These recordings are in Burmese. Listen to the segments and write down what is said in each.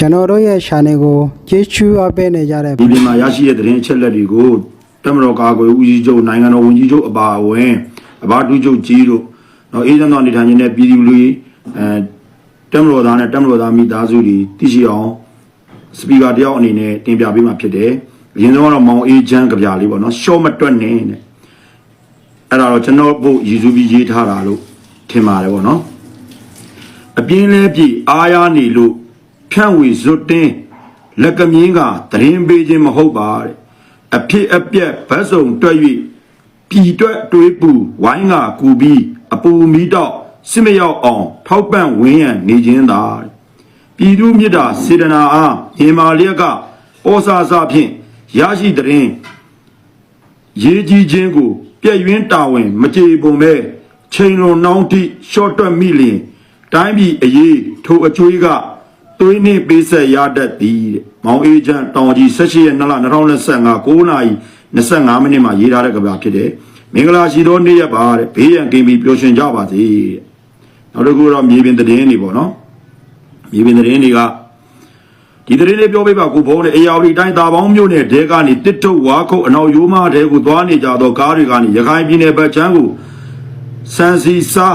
ကျွန်တော်တို့ရဲ့ channel ကိုကျေးဇူးအပ်ပေးနေကြတဲ့ဒီပြင်မှာရရှိတဲ့သတင်းအချက်လက်တွေကိုတမတော်ကာကွယ်ဦးစီးချုပ်နိုင်ငံတော်ဝန်ကြီးချုပ်အပါအဝင်အဘာဒုချုပ်ကြီးတို့နော်အေးချမ်းသောနေထိုင်ခြင်းနဲ့ပြည်သူလူကြီးအဲတမတော်သားနဲ့တမတော်သားမိသားစုတွေသိရှိအောင်စပီကာတယောက်အနေနဲ့တင်ပြပေးမှာဖြစ်တယ်အရင်ဆုံးကတော့မောင်အေးချမ်းကြပြလေးပေါ့နော်ရှော့မတွက်နဲ့တဲ့အဲ့ဒါတော့ကျွန်တော်ပို့ရည်စူးပြီးရေးထားတာလို့ထင်ပါတယ်ပေါ့နော်အပြင်းလဲပြည့်အားရနေလို့ ဖြန့်ဝေဇွတ်တင်းလက်ကမြင်းကသတင်းပေးခြင်းမဟုတ်ပါတဲ့အဖြစ်အပျက်ဗတ်စုံတွက်၍ပြည်တွက်တွေးပူဝိုင်းကကူပြီးအပူမီတော့စစ်မရောက်အောင် ထောက်ပံ့ဝင်းရံနေခြင်းသာတဲ့ပြည်သူမြစ်တာစေတနာအားညီမာလျက်ကဩစာစာဖြင့်ရရှိတဲ့ရေးကြီးခြင်းကိုပြည့်ရင်းတာဝန်မကြေပုံမဲ့ချိန်လွန်နှောင်းထိရှော့တွက်မိလျင်တိုင်းပြည်အရေးထိုအကျွေးက သွေးနှင့်ပေးဆက်ရတတ်သည်တဲ့မောင်အေးချမ်းတောင်ကြီး18ရက်2လ2025 9နာရီ25မိနစ်မှာရေးထားတဲ့ကဗျာဖြစ်တယ်မင်္ဂလာရှိသောနေ့ရက်ပါတဲ့ဘေးရန်ကင်းပြီးပျော်ရွှင်ကြပါစေတဲ့နောက်တစ်ခုတော့မြေပြင်သတင်းတွေပေါ့နော်မြေပြင်သတင်းတွေကဒီသတင်းလေးပြောပြပါကိုဘုန်းနဲ့အေယာဝတီတိုင်းတာပေါင်းမြို့နယ်တဲကနေတစ်တုတ်ဝါခုတ်အနောက်ရိုးမတဲကိုသွားနေကြသောကားတွေကနေရခိုင်ပြည်နယ်ဘက်ချမ်းကိုစန်စီစာ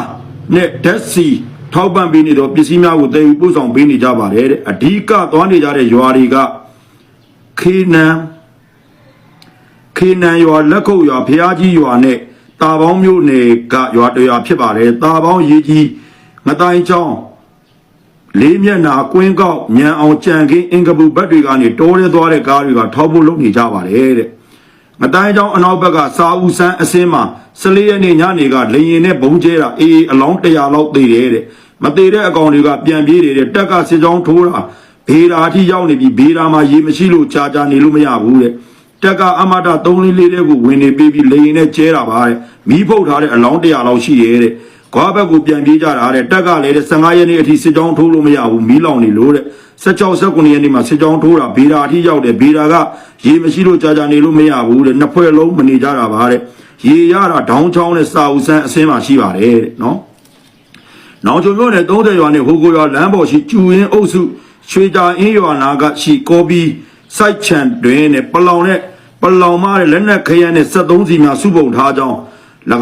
နဲ့ဓာတ်စီ ထောက်ပံ့ပေးနေတော့ပစ္စည်းများကိုတည်ယူပို့ဆောင်ပေးနေကြပါတယ်တဲ့အဓိကသွားနေကြတဲ့ရွာတွေကခေနံခေနံရွာလက်ခုပ်ရွာဖျားကြီးရွာနဲ့တာပေါင်းမြို့နယ်ကရွာတရွာဖြစ်ပါတယ်တာပေါင်းရေးကြီးငတိုင်းချောင်းလေးမျက်နာကွင်းကောက်ညံအောင်ကြံခင်းအင်္ဂပူဘက်တွေကနေတိုးရဲသွားတဲ့ကားတွေကထောက်ဖို့လုပ်နေကြပါတယ်တဲ့ မတိုင်းကြောင်အနောက်ဘက်ကစာဦးဆန်းအစင်းမှာ14ရက်နေ့ညနေကလေရင်နဲ့ဘုံကျဲတာအေးအလောင်း100လောက်သေးတယ်တဲ့မသေးတဲ့အကောင်တွေကပြန်ပြေးတယ်တဲ့တက်ကစစ်ကြောင်းထိုးတာဘေးဓာအထိရောက်နေပြီဘေးဓာမှာရေမရှိလို့ကြာကြာနေလို့မရဘူးတဲ့တက်ကအမတာ3လေးလေးတဲ့ကိုဝင်နေပြီးပြီးလေရင်နဲ့ကျဲတာပါတဲ့မီးဖုတ်ထားတဲ့အလောင်း100လောက်ရှိရဲ့တဲ့ ခွာဘက်ကိုပြန်ပြေးကြတာတဲ့တက်ကလည်းတဲ့15ရက်နေ့အထိစစ်ကြောင်းထိုးလို့မရဘူးမီးလောင်နေလို့တဲ့16 19ရက်နေ့မှာစစ်ကြောင်းထိုးတာဘေးဓာအထိရောက်တယ်ဘေးဓာကရေမရှိလို့ကြာကြာနေလို့မရဘူးတဲ့နှစ်ဖွဲ့လုံးမနေကြတာပါတဲ့ရေရတာဒေါင်းချောင်းနဲ့စာဦးဆန်းအစင်းမှာရှိပါတယ်တဲ့နော်နောင်ချုံမြို့နယ်30ရွာနဲ့ဟိုကိုရွာလမ်းပေါ်ရှိကျူရင်းအုပ်စုရွှေတာအင်းရွာနာကရှိကောပီစိုက်ချန်တွင်နဲ့ပလောင်နဲ့ပလောင်မတဲ့လက်နက်ခရမ်းနဲ့73စီများစုပုံထားကြောင်း၎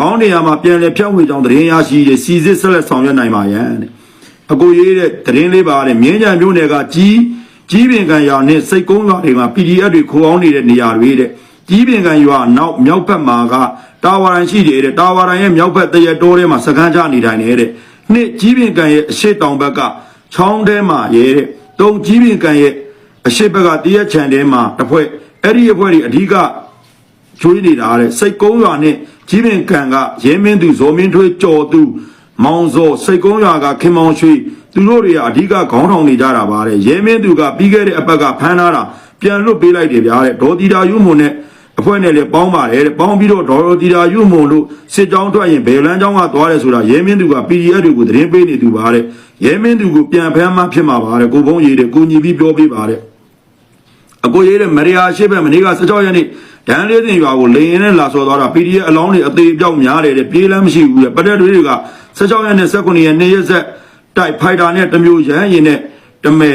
င်းနေရာမှာပြန်လည်ဖြန့်ဝေကြောင်းသတင်းရရှိတဲ့စီစစ်ဆက်လက်ဆောင်ရွက်နိုင်ပါရန်တဲ့အကိုရေးတဲ့သတင်းလေးပါတဲ့မြင်းကြံမြို့နယ်ကကြီးကြီးပင်ကန်ရွာနဲ့စိတ်ကုန်းရွာတွေမှာ PDF တွေခိုးအောင်နေတဲ့နေရာတွေတဲ့ကြီးပင်ကန်ရွာနောက်မြောက်ဘက်မှာကတာဝါရန်ရှိတယ်တဲ့တာဝါရန်ရဲ့မြောက်ဘက်တရတိုးထဲမှာစကန်းချနေတိုင်းနေတဲ့နှစ်ကြီးပင်ကန်ရဲ့အရှိတောင်ဘက်ကချောင်းထဲမှာရဲတဲ့တုံကြီးပင်ကန်ရဲ့အရှိဘက်ကတရက်ချန်ထဲမှာတစ်ဖွဲ့အဲ့ဒီအဖွဲတွေအဓိက ကျွေးနေတာတဲ့စိတ်ကုန်းရွာနဲ့ကြီးပင်ကန်ကရဲမင်းသူဇော်မင်းထွေးကြော်သူမောင်စောစိတ်ကုန်းရွာကခင်မောင်ရွှေသူတို့တွေကအဓိကခေါင်းထောင်နေကြတာပါတဲ့ရဲမင်းသူကပြီးခဲ့တဲ့အပတ်ကဖမ်းထားတာပြန်လွတ်ပေးလိုက်တယ်ဗျာတဲ့ဒေါ်တီတာယူမွန်နဲ့အဖွဲ့နဲ့လည်းပေါင်းပါတယ်တဲ့ပေါင်းပြီးတော့ဒေါ်တီတာယူမွန်တို့စစ်ကြောင်းထွက်ရင်ဘယ်လမ်းကြောင်းကသွားတယ်ဆိုတာရဲမင်းသူက PDF တွေကိုသတင်းပေးနေသူပါတဲ့ရဲမင်းသူကိုပြန်ဖမ်းမှဖြစ်မှာပါတဲ့ကိုဘုံကြီးတဲ့ကိုညီပြီးပြောပေးပါတဲ့ အကိုရေးတဲ့မရိယာရှိဘက်မနေ့က16ရက်နေ့ဒန်းလေးတင်ရွာကိုလေရင်နဲ့လာဆော်သွားတာ PDF အလောင်းတွေအသေးပြောက်များတယ်တဲ့ပြေးလမ်းမရှိဘူးတဲ့ပတက်တွေက16ရက်နဲ့19ရက်နေ့ရက်ဆက်တိုက်ဖိုက်တာနဲ့တမျိုးရဟရင်နဲ့တမဲ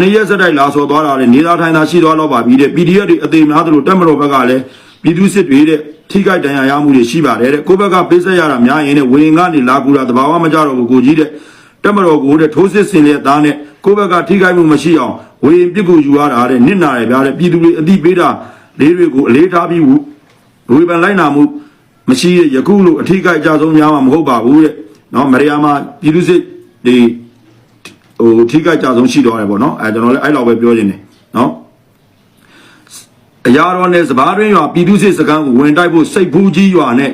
နေ့ရက်ဆက်တိုက်လာဆော်သွားတာလေနေသားထိုင်သာရှိသွားတော့ပါပြီတဲ့ PDF တွေအသေးများသလိုတက်မတော်ဘက်ကလည်းပြည်သူစစ်တွေတဲ့ထိခိုက်ဒဏ်ရာရမှုတွေရှိပါတယ်တဲ့ကိုဘက်ကပေးဆက်ရတာများရင်နဲ့ဝရင်ကနေလာကူတာတဘာဝမကြတော့ဘူးကိုကြီးတဲ့ တက်မတော်ကိုတဲ့ထိုးစစ်ဆင်တဲ့သားနဲ့ကိုယ့်ဘက်ကထိခိုက်မှုမရှိအောင်ဝေရင်ပြစ်ကိုယူရတာတဲ့နစ်နာရဗျာတဲ့ပြည်သူတွေအတိပေးတာလေးတွေကိုအလေးထားပြီးဝေပန်လိုက်နာမှုမရှိတဲ့ယခုလိုအထိခိုက်အကြဆုံးများမှာမဟုတ်ပါဘူးတဲ့နော်မရိယာမပြည်သူစစ်ဒီဟိုထိခိုက်ကြဆုံးရှိတော့တယ်ပေါ့နော်အဲကျွန်တော်လည်းအဲ့လောက်ပဲပြောနေတယ်နော်အရာတော်နဲ့စပားတွင်းရွာပြည်သူစစ်စခန်းကိုဝင်တိုက်ဖို့စိတ်ဖူးကြီးရွာနဲ့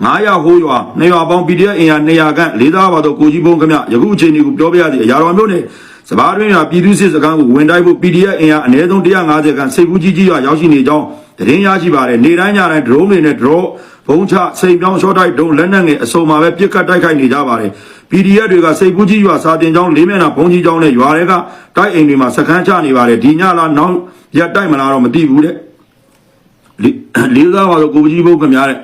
900ဟိုးရွာနေရွာပေါင်း PDF အင်အား200ခန့်လေးသားပါတော့ကိုကြီးဘုံခမယခုအချိန်ဒီကိုပြောပြရစီအရာတော်မျိုးနဲ့စပားတွင်းရွာပြည်သူစစ်စခန်းကိုဝင်တိုက်ဖို့ PDF အင်အားအနည်းဆုံး150ခန့်စိတ်ဖူးကြီးကြီးရွာရောက်ရှိနေကြောင်းသတင်းရရှိပါတယ်နေတိုင်းညတိုင်း drone တွေနဲ့ drone ဘုံချစိန်ပြောင်း short တိုက်ဒုံလက်နက်ငယ်အစုံမှာပဲပြစ်ခတ်တိုက်ခိုက်နေကြပါတယ် PDF တွေကစိတ်ဖူးကြီးရွာစာတင်ကျောင်းလေးမျက်နှာဘုံကြီးကျောင်းနဲ့ရွာတွေကတိုက်အိမ်တွေမှာစခန်းချနေပါတယ်ဒီညလာနောက်ရက်တိုက်မလားတော့မသိဘူးတဲ့လေးလေးစားပါတော့ကိုကြီးဘုတ်ခင်များတဲ့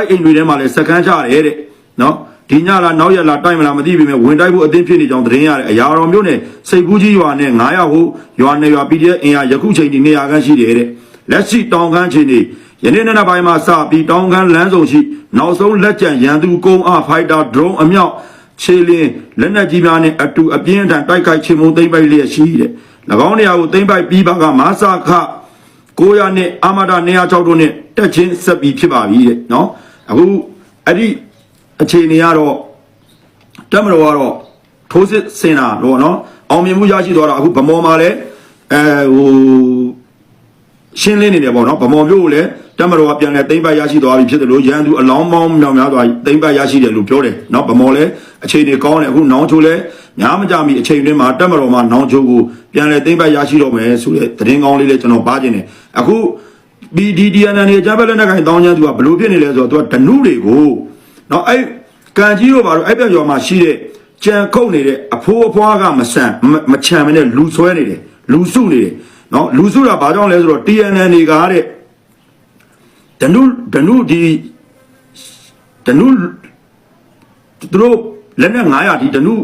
တိုက်အိမ်တွေထဲမှာလည်းစကန်းချတယ်တဲ့နော်ဒီညလာနောက်ရက်လာတိုက်မလားမသိပေမဲ့ဝင်တိုက်ဖို့အသင့်ဖြစ်နေကြောင်းသတင်းရတယ်အရာတော်မျိုးနဲ့စိတ်ကူးကြီးရွာနဲ့900ဟိုရွာနယ်ရွာ PDF အင်အားယခုချိန်ဒီနေရာခန့်ရှိတယ်တဲ့လက်ရှိတောင်ခမ်းချိန်ဒီယနေ့နေ့ပိုင်းမှာစပြီးတောင်ခမ်းလမ်းဆောင်ရှိနောက်ဆုံးလက်ကျန်ရန်သူကုန်းအားဖိုက်တာဒရုန်းအမြောက်ခြေလင်းလက်နက်ကြီးများနဲ့အတူအပြင်းထန်တိုက်ခိုက်ချေမှုန်းသိမ့်ပိုက်လျက်ရှိတဲ့၎င်းနေရာကိုသိမ့်ပိုက်ပြီးပါကမဆာခ900နဲ့အာမဒ106တို့နဲ့တက်ချင်းဆက်ပြီးဖြစ်ပါပြီတဲ့နော် အခုအဲ့ဒီအခြေအနေကတော့တက်မတော်ကတော့ထိုးစစ်ဆင်တာတော့နော်အောင်မြင်မှုရရှိသွားတာအခုဗမော်မှာလည်းအဲဟိုရှင်းလင်းနေတယ်ပေါ့နော်ဗမော်မျိုးကိုလည်းတက်မတော်ကပြန်လဲသိမ့်ပတ်ရရှိသွားပြီဖြစ်တယ်လို့ရန်သူအလောင်းပေါင်းမြောင်များစွာသိမ့်ပတ်ရရှိတယ်လို့ပြောတယ်နော်ဗမော်လည်းအခြေအနေကောင်းတယ်အခုနောင်ချိုလည်းများမကြမီအချိန်တွင်းမှာတက်မတော်မှာနောင်ချိုကိုပြန်လဲသိမ့်ပတ်ရရှိတော့မယ်ဆိုတဲ့သတင်းကောင်းလေးလည်းကျွန်တော်ပါခြင်းတယ်အခု ဒီဒီဒီအန်နေကြပဲလက်နဲ့ခိုင်တောင်းချမ်းသူကဘလို့ဖြစ်နေလဲဆိုတော့သူကဓနုတွေကိုနော်အဲ့ကံကြီးတို့ဘာလို့အဲ့ပြကျော်မှာရှိတဲ့ကြံကုတ်နေတဲ့အဖိုးအဖွားကမဆန်မချံမနဲ့လူဆွဲနေတယ်လူစုနေတယ်နော်လူစုတာဘာကြောင့်လဲဆိုတော့ TNN တွေကတဲ့ဓနုဓနုဒီဓနုသူတို့လက်နဲ့900ဒီဓနု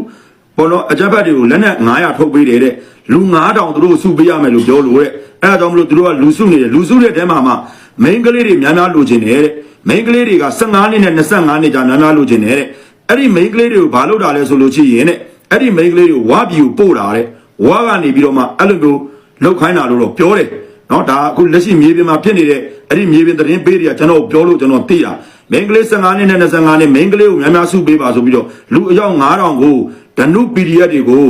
ဘောလို့အကြက်ဘက်တွေကိုလက်နဲ့900ထုတ်ပေးတယ်တဲ့လူ9000သူတို့စုပေးရမယ်လို့ပြောလို့တဲ့အဲဒါကြောင့်မလို့သူတို့ကလူစုနေတယ်လူစုတဲ့တဲမှာမှမိန်းကလေးတွေများများလိုချင်တယ်တဲ့မိန်းကလေးတွေက15နှစ်နဲ့25နှစ်ကြာများများလိုချင်တယ်တဲ့အဲ့ဒီမိန်းကလေးတွေကိုဘာလုပ်တာလဲဆိုလို့ရှိရင်တဲ့အဲ့ဒီမိန်းကလေးတွေကိုဝါပြီကိုပို့တာတဲ့ဝါကနေပြီးတော့မှအဲ့လိုမျိုးလောက်ခိုင်းတာလို့တော့ပြောတယ်နော်ဒါအခုလက်ရှိမြေပြင်မှာဖြစ်နေတဲ့အဲ့ဒီမြေပြင်သတင်းပေးတွေကကျွန်တော်ပြောလို့ကျွန်တော်သိတာမိန်းကလေး15နှစ်နဲ့25နှစ်မိန်းကလေးကိုများများစုပေးပါဆိုပြီးတော့လူအယောက်9000ကို ဓနု PDF တွေကို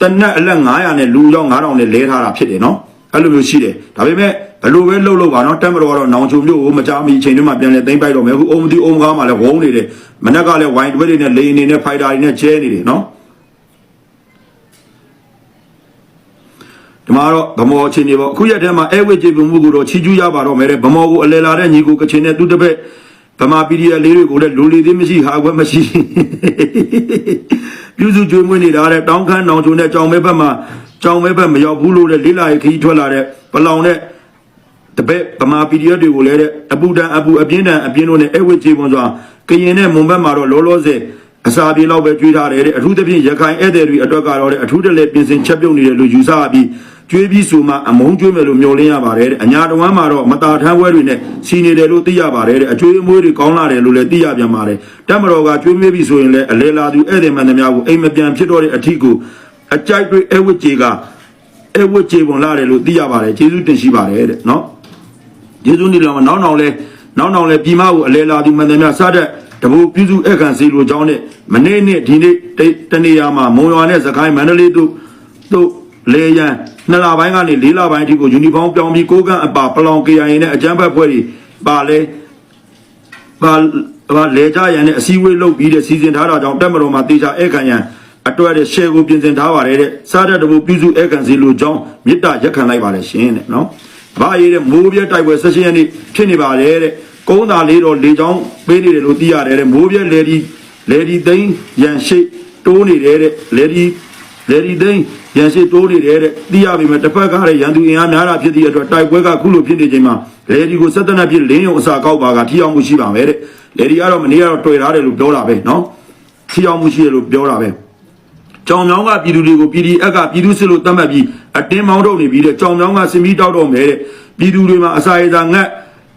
တနက်အလက်900နဲ့လူအယောက်9000နဲ့လဲထားတာဖြစ်တယ်နော်အဲ့လိုမျိုးရှိတယ်ဒါပေမဲ့ဘယ်လိုပဲလှုပ်လို့ပါနော်တက်မတော်ကတော့နောင်ချုံမျိုးကိုမကြမီအချိန်တွေမှာပြန်လဲသိမ့်ပိုက်တော့မယ်အခုအုံမတီအုံကားမှာလည်းဝုန်းနေတယ်မနက်ကလည်းဝိုင်တွဲတွေနဲ့လေနေနဲ့ဖိုက်တာတွေနဲ့ကျဲနေတယ်နော်ဒီမှာတော့ဗမောချင်းနေပေါ့အခုရက်ထဲမှာအဲဝစ်ကျေပုံမှုကိုတော့ချီကျူးရပါတော့မယ်တဲ့ဗမောကိုအလဲလာတဲ့ညီကိုကချင်နဲ့သူတစ်ပက်ဗမာ PDF လေးတွေကိုလည်းလူလီသေးမရှိဟာခွက်မရှိ ပြုစုကြွေးမွေးနေတာတဲ့တောင်းခမ်းနောင်ချုံနဲ့ကြောင်မဲဘက်မှာကြောင်မဲဘက်မရောက်ဘူးလို့တဲ့လေးလာရေးခီးထွက်လာတဲ့ပလောင်တဲ့တပည့်ဗမာ PDF တွေကိုလည်းတဲ့အပူတန်အပူအပြင်းတန်အပြင်းတို့နဲ့အဲဝစ်ကျေပုံစွာကရင်နဲ့မွန်ဘက်မှာတော့လောလောဆယ်အစာပြေလောက်ပဲကြွေးထားတယ်တဲ့အထူးသဖြင့်ရခိုင်ဧည့်သည်တွေအတွက်ကတော့တဲ့အထူးတလဲပြင်ဆင်ချက်ပြုတ်နေတယ်လို့ယူဆပြီး ကျွေးပြီးဆိုမှအမုန်းကျွေးမယ်လို့မျှော်လင့်ရပါတယ်တဲ့အညာတဝမ်းမှာတော့မတာထမ်းပွဲတွေနဲ့စီနေတယ်လို့သိရပါတယ်တဲ့အကျွေးအမွေးတွေကောင်းလာတယ်လို့လည်းသိရပြန်ပါတယ်တက်မတော်ကကျွေးမေးပြီဆိုရင်လည်းအလဲလာသူဧည့်သည်မှန်သမျှကိုအိမ်မပြန်ဖြစ်တော့တဲ့အထီးကိုအကြိုက်တွေအဲဝစ်ကြေကအဲဝစ်ကြေပုံလာတယ်လို့သိရပါတယ်ကျေးဇူးတင်ရှိပါတယ်တဲ့နော်ယေရှုနေလောနောက်နောက်လဲနောက်နောက်လဲပြည်မကိုအလဲလာသူမှန်တယ်များစတဲ့တဘူပြုစုအခန့်စီလိုကြောင်းနဲ့မနေ့နေ့ဒီနေ့တနေရာမှာမုံရွာနဲ့စကိုင်းမန္တလေးတို့တို့ လေရန်နှစ်လပိုင်းကနေလေးလပိုင်းအထိကိုယူနီဖောင်းပြောင်းပြီးကိုကန့်အပါပလောင် KIA နဲ့အကြမ်းဖက်ဖွဲ့တွေပါလဲပါပါလေကြရန်နဲ့အစည်းအဝေးလုပ်ပြီးတဲ့စီစဉ်ထားတာကြောင့်တက်မတော်မှာတေချာအခန့်ရန်အတွက်တဲ့ share ကိုပြင်ဆင်ထားပါတယ်တဲ့စားတဲ့တဘူပြုစုအခန့်စီလိုကြောင်းမေတ္တာရက်ခံလိုက်ပါတယ်ရှင်တဲ့နော်ဘာရေးတဲ့မိုးပြဲတိုက်ပွဲဆက်ရှင်ရက်နေ့ဖြစ်နေပါတယ်တဲ့ကုန်းသာလေးတော့လေချောင်းပေးနေတယ်လို့သိရတယ်တဲ့မိုးပြဲလေဒီလေဒီသိန်းရန်ရှိတိုးနေတယ်တဲ့လေဒီလေဒီသိန်း ရန်ရှိတိုးနေတယ်တဲ့သိရပြီမဲ့တစ်ဖက်ကလည်းရန်သူအင်အားများတာဖြစ်သည့်အတွက်တိုက်ပွဲကခုလိုဖြစ်နေချိန်မှာလေဒီကိုဆက်တနက်ဖြစ်လင်းရုံအစာကောက်ပါကထိအောင်မှုရှိပါမယ်တဲ့လေဒီကတော့မနေ့ကတော့တွေ့ထားတယ်လို့ပြောတာပဲနော်ထိအောင်မှုရှိတယ်လို့ပြောတာပဲကြောင်မြောင်းကပြည်သူတွေကို PDF ကပြည်သူစစ်လို့သတ်မှတ်ပြီးအတင်းမောင်းထုတ်နေပြီးတဲ့ကြောင်မြောင်းကစင်ပြီးတောက်တော့မယ်တဲ့ပြည်သူတွေမှာအစာရေစာငတ်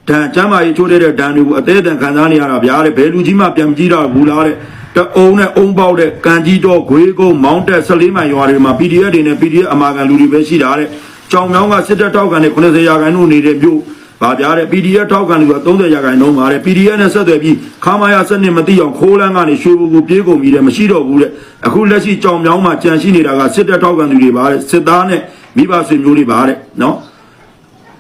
ဒဏ်ကျမ်းမာရေးချိုးတဲ့ဒဏ်တွေကိုအသေးအံခံစားနေရတာဗျာတဲ့ဘယ်လူကြီးမှပြန်ကြည့်တော့ဘူးလားတဲ့ တအုံနဲ့အုံပေါက်တဲ့ကန်ကြီးတော့ဂွေးကုန်းမောင်းတက်14မိုင်ရွာတွေမှာ PDF တွေနဲ့ PDF အမာခံလူတွေပဲရှိတာတဲ့ကြောင်မြောင်းကစစ်တပ်ထောက်ခံတဲ့90ရာခိုင်နှုန်းနေတဲ့မြို့ဗာပြားတဲ့ PDF ထောက်ခံလူက30ရာခိုင်နှုန်းပါတယ် PDF နဲ့ဆက်သွယ်ပြီးခါမရစနစ်မသိအောင်ခိုးလန်းကနေရွှေဘူကိုပြေးကုန်ပြီးတယ်မရှိတော့ဘူးတဲ့အခုလက်ရှိကြောင်မြောင်းမှာကြံရှိနေတာကစစ်တပ်ထောက်ခံလူတွေပါတဲ့စစ်သားနဲ့မိဘဆွေမျိုးတွေပါတဲ့နော်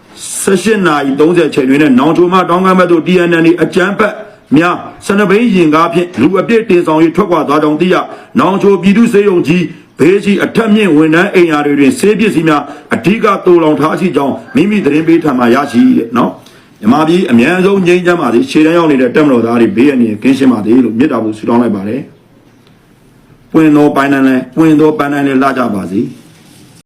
18နာရီ30ချိန်တွင်နဲ့နောင်ချိုမတောင်းကမ်းဘက်သို့ TNN အကြမ်းဖက် များစနဘိန်းရင်ကားဖြင့်လူအပြည့်တင်ဆောင်၍ထွက်ခွာသွားကြောင်းသိရနောင်ချိုပြည်သူစေယုံကြီးဘေးကြီးအထက်မြင့်ဝန်ထမ်းအိမ်ယာတွေတွင်ဆေးပစ္စည်းများအဓိကတူလောင်ထားရှိကြောင်းမိမိသတင်းပေးထံမှရရှိတဲ့နော်မြမပြည်အမြန်ဆုံးငြိမ်းချမ်းပါစေခြေတန်းရောက်နေတဲ့တက်မတော်သားတွေဘေးအန္တရာယ်ကင်းရှင်းပါစေလို့မြစ်တာဖို့ဆုတောင်းလိုက်ပါတယ်ပွင့်သောပန်းနိုင်လဲပွင့်သောပန်းနိုင်လဲလာကြပါစေ